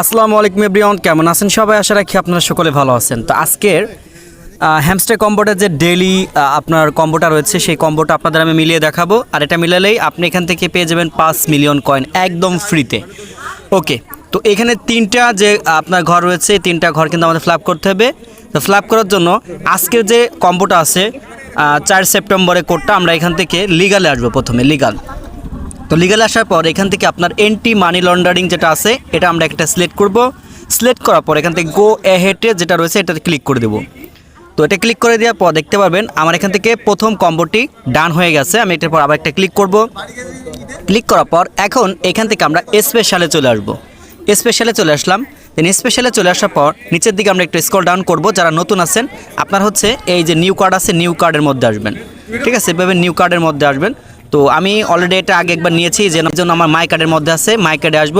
আসসালামু আলাইকুম এভরিওয়ান, কেমন আছেন সবাই? আশা রাখি আপনারা সকলে ভালো আছেন। তো আজকের হ্যামস্টার কম্বোটার যে ডেইলি আপনার কম্বোটা রয়েছে, সেই কম্বোটা আপনাদের আমি মিলিয়ে দেখাবো। আর এটা মিলালেই আপনি এখান থেকে পেয়ে যাবেন পাঁচ মিলিয়ন কয়েন একদম ফ্রিতে ওকে তো এখানে তিনটা যে আপনার ঘর রয়েছে তিনটা ঘর কিন্তু আমাদের ফ্ল্যাপ করতে হবে। তো ফ্ল্যাপ করার জন্য আজকের যে কম্বোটা আছে চার সেপ্টেম্বরে কোডটা আমরা এখান থেকে লিগালে আসব প্রথমে লিগাল তো লিগাল আসার পর এখান থেকে আপনার এন্টি মানি লন্ডারিং যেটা আছে, এটা আমরা একটা সিলেক্ট করব। সিলেক্ট করার পর এখান থেকে গো এহেটে যেটা রয়েছে এটা ক্লিক করে দেবো। তো এটা ক্লিক করে দেওয়ার পর দেখতে পারবেন আমার এখান থেকে প্রথম কম্বোটি ডান হয়ে গেছে। আমি এটার পর আবার একটা ক্লিক করব। ক্লিক করার পর এখন এখান থেকে আমরা স্পেশালে চলে আসব। স্পেশালে চলে আসলাম। দেন স্পেশালে চলে আসার পর নিচের দিকে আমরা একটু স্কল ডাউন করব। যারা নতুন আছেন, আপনার হচ্ছে এই যে নিউ কার্ড আছে নিউ কার্ডের মধ্যে আসবেন। ঠিক আছে? এভাবে নিউ কার্ডের মধ্যে আসবেন। তো আমি অলরেডি এটা আগে একবার নিয়েছি যে জন্য আমার মাই কার্ডের মধ্যে আছে মাই কার্ডে আসব।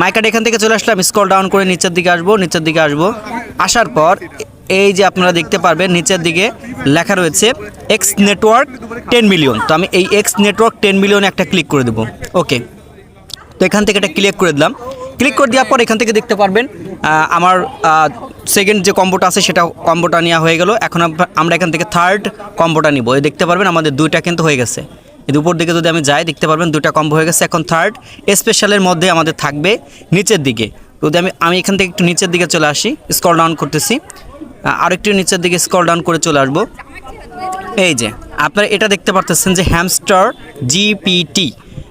মাই কার্ড এখান থেকে চলে আসলাম স্কল ডাউন করে নিচের দিকে আসব, নিচের দিকে আসব। আসার পর এই যে আপনারা দেখতে পারবেন, নিচের দিকে লেখা রয়েছে এক্স নেটওয়ার্ক টেন মিলিয়ন তো আমি এই এক্স নেটওয়ার্ক টেন মিলিয়ন একটা ক্লিক করে দেবো। ওকে তো এখান থেকে এটা ক্লিক করে দিলাম। ক্লিক করে দেওয়ার পর এখান থেকে দেখতে পারবেন আমার সেকেন্ড যে কম্বোটা আছে সেটা কম্বোটা নেওয়া হয়ে গেল। এখন আমরা এখান থেকে থার্ড কম্বোটা নিব। দেখতে পারবেন আমাদের দুইটা কিন্তু হয়ে গেছে। এই উপর দিকে যদি আমি যাই, দেখতে পারবেন দুইটা কম্বো হয়ে গেছে। এখন থার্ড স্পেশালের মধ্যে আমাদের থাকবে নিচের দিকে। যদি আমি আমি এখান থেকে একটু নিচের দিকে চলে আসি স্ক্রল ডাউন করতেছি। আর একটু নিচের দিকে স্কল ডাউন করে চলে আসব। এই যে, আপনারা এটা দেখতে পারতেছেন যে হ্যামস্টার জিপিটি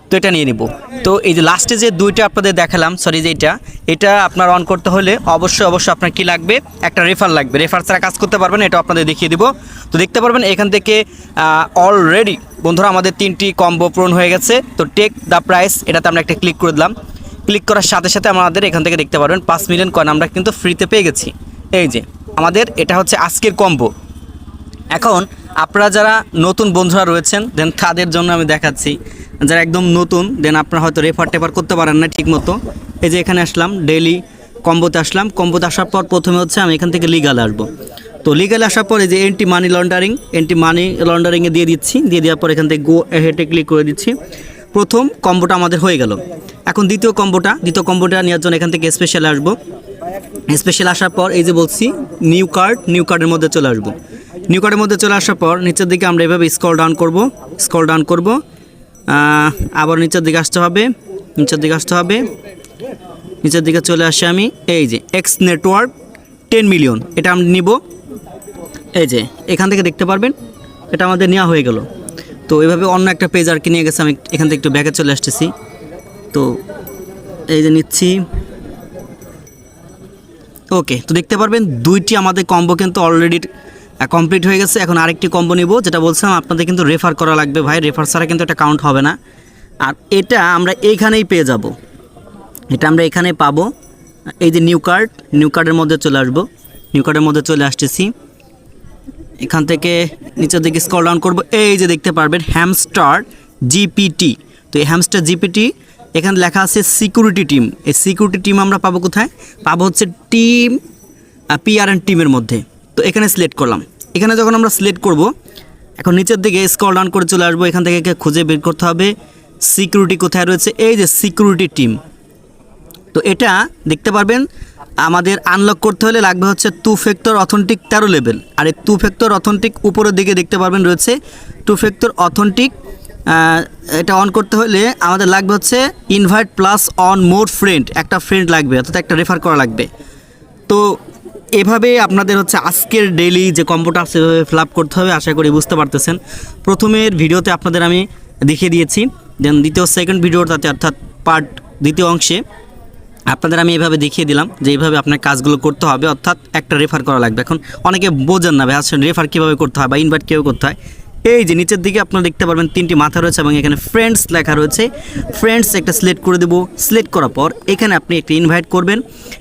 তো এটা নিয়ে নিব। তো এই যে লাস্টে যে দুইটা আপনাদের দেখালাম সরি যে এটা এটা আপনার অন করতে হলে অবশ্যই অবশ্যই আপনার কি লাগবে? একটা রেফার লাগবে। রেফার ছাড়া কাজ করতে পারবেন এটা আপনাদের দেখিয়ে দিব। তো দেখতে পারবেন এখান থেকে অলরেডি বন্ধুরা, আমাদের তিনটি কম্বো পূরণ হয়ে গেছে। তো টেক দ্য প্রাইস এটাতে আমরা একটা ক্লিক করে দিলাম। ক্লিক করার সাথে সাথে আমাদের এখান থেকে দেখতে পারবেন পাঁচ মিলিয়ন কয়েন আমরা কিন্তু ফ্রিতে পেয়ে গেছি। এই যে, আমাদের এটা হচ্ছে আজকের কম্বো এখন আপনারা যারা নতুন বন্ধুরা রয়েছেন দেন তাদের জন্য আমি দেখাচ্ছি। যারা একদম নতুন দেন আপনারা হয়তো রেফার টেফার করতে পারেন না ঠিক মতো এই যে এখানে আসলাম ডেলি কম্বোতে আসলাম। কম্বোতে আসার পর প্রথমে হচ্ছে আমি এখান থেকে লিগাল আসব। তো লিগালে আসার পরে যে anti money laundering anti money লন্ডারিংয়ে দিয়ে দিচ্ছি, দিয়ে দেওয়ার পর এখান থেকে গো হেটে ক্লিক করে দিচ্ছি। প্রথম কম্বোটা আমাদের হয়ে গেল। এখন দ্বিতীয় কম্বোটা দ্বিতীয় কম্বোটা নেওয়ার জন্য এখান থেকে স্পেশাল আসব। স্পেশাল আসার পর এই যে বলছি নিউ কার্ড নিউ কার্ডের মধ্যে চলে আসব। নিউ কার্ডের মধ্যে চলে আসার পর নিচের দিকে আমরা এভাবে স্কল ডাউন করব স্কল ডাউন করব। আবার নিচের দিকে আসতে হবে, নিচের দিকে আসতে হবে। নিচের দিকে চলে আসে আমি, এই যে এক্স নেটওয়ার্ক টেন মিলিয়ন এটা আমি নিব। এই যে, এখান থেকে দেখতে পারবেন, এটা আমাদের নেওয়া হয়ে গেল। তো এইভাবে অন্য একটা পেজ আর কি নিয়ে গেছে, আমি এখান থেকে একটু ব্যাগে চলে আসতেছি। তো এই যে নিচ্ছি। ওকে তো দেখতে পারবেন, দুইটি আমাদের কম্বো কিন্তু অলরেডি কমপ্লিট হয়ে গেছে। এখন আরেকটি কম্বো নিব, যেটা বলছিলাম, আপনাদের কিন্তু রেফার করা লাগবে ভাই। রেফার ছাড়া কিন্তু এটা কাউন্ট হবে না। আর এটা আমরা এইখানেই পেয়ে যাব। এটা আমরা এখানে পাবো। এই যে নিউ কার্ড নিউ কার্ডের মধ্যে চলে আসব। নিউ কার্ডের মধ্যে চলে আসতেছি। এখান থেকে নিচের দিকে স্ক্রল ডাউন করব। এই যে দেখতে পারবেন হ্যামস্টার জিপিটি তো এই হ্যামস্টার জিপিটি এখানে লেখা আছে সিকিউরিটি টিম এই সিকিউরিটি টিম আমরা পাবো কোথায়? পাবো হচ্ছে টিম পিআর অ্যান্ড টিমের মধ্যে। তো এখানে সিলেক্ট করলাম। এখানে যখন আমরা সিলেক্ট করব, এখন নিচের দিকে স্ক্রল ডাউন করে চলে আসব। এখান থেকে খুঁজে বের করতে হবে সিকিউরিটি কোথায় রয়েছে। এই যে সিকিউরিটি টিম তো এটা দেখতে পারবেন আমাদের আনলক করতে হলে লাগবে হচ্ছে টু ফ্যাক্টর অথেন্টিক তেরো লেভেল আর এই টু ফ্যাক্টর অথেন্টিক উপরের দিকে দেখতে পারবেন রয়েছে টু ফ্যাক্টর অথেন্টিক এটা অন করতে হলে আমাদের লাগবে হচ্ছে invite plus one more friend একটা ফ্রেন্ড লাগবে, অর্থাৎ একটা রেফার করা লাগবে। তো এভাবে আপনাদের হচ্ছে আজকের ডেইলি যে আছে সেভাবে ফিল করতে হবে, আশা করি বুঝতে পারতেছেন। প্রথমের ভিডিওতে আপনাদের আমি দেখিয়ে দিয়েছি দেন দ্বিতীয় সেকেন্ড ভিডিওটাতে অর্থাৎ পার্ট দ্বিতীয় অংশে। আপনাদের আমি এভাবে দেখিয়ে দিলাম যে এইভাবে আপনার কাজগুলো করতে হবে, অর্থাৎ একটা রেফার করা লাগবে। এখন অনেকে বোঝেন না ভাই আসলে রেফার কীভাবে করতে হয় বা ইনভাইট কীভাবে করতে হয়। এই যে নিচের দিকে আপনারা দেখতে পারবেন তিনটি মাথা রয়েছে এবং এখানে ফ্রেন্ডস লেখা রয়েছে। ফ্রেন্ডস একটা সিলেক্ট করে দেবো। সিলেক্ট করার পর এখানে আপনি একটি ইনভাইট করবেন।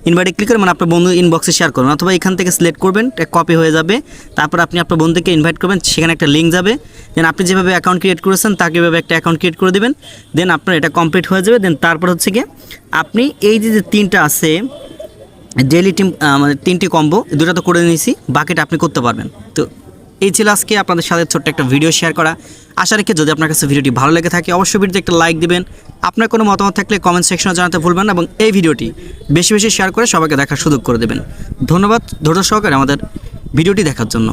ইনভাইটে ক্লিক করে মানে আপনার বন্ধু ইনবক্সে শেয়ার করবেন অথবা এখান থেকে সিলেক্ট করবেন কপি হয়ে যাবে। তারপর আপনি আপনার বন্ধুকে ইনভাইট করবেন, সেখানে একটা লিঙ্ক যাবে। দেন আপনি যেভাবে অ্যাকাউন্ট ক্রিয়েট করেছেন, তাকে এভাবে একটা অ্যাকাউন্ট ক্রিয়েট করে দেবেন। দেন আপনার এটা কমপ্লিট হয়ে যাবে। দেন তারপর হচ্ছে গিয়ে আপনি এই যে যে তিনটা আছে ডেইলি টিম মানে তিনটি কম্বো দুটো তো করে নিয়েছি, বাকিটা আপনি করতে পারবেন। তো এই ছিল আজকে আপনাদের সাথে ছোট্ট একটা ভিডিও শেয়ার করা। আশা রেখে যদি আপনার কাছে ভিডিওটি ভালো লেগে থাকে, অবশ্যই ভিডিওতে একটা লাইক দিবেন। আপনার কোনো মতামত থাকলে কমেন্ট সেকশনে জানাতে ভুলবেন এবং এই ভিডিওটি বেশি বেশি শেয়ার করে সবাইকে দেখার সুযোগ করে দেবেন। ধন্যবাদ ধৈর্য সহকারে আমাদের ভিডিওটি দেখার জন্য।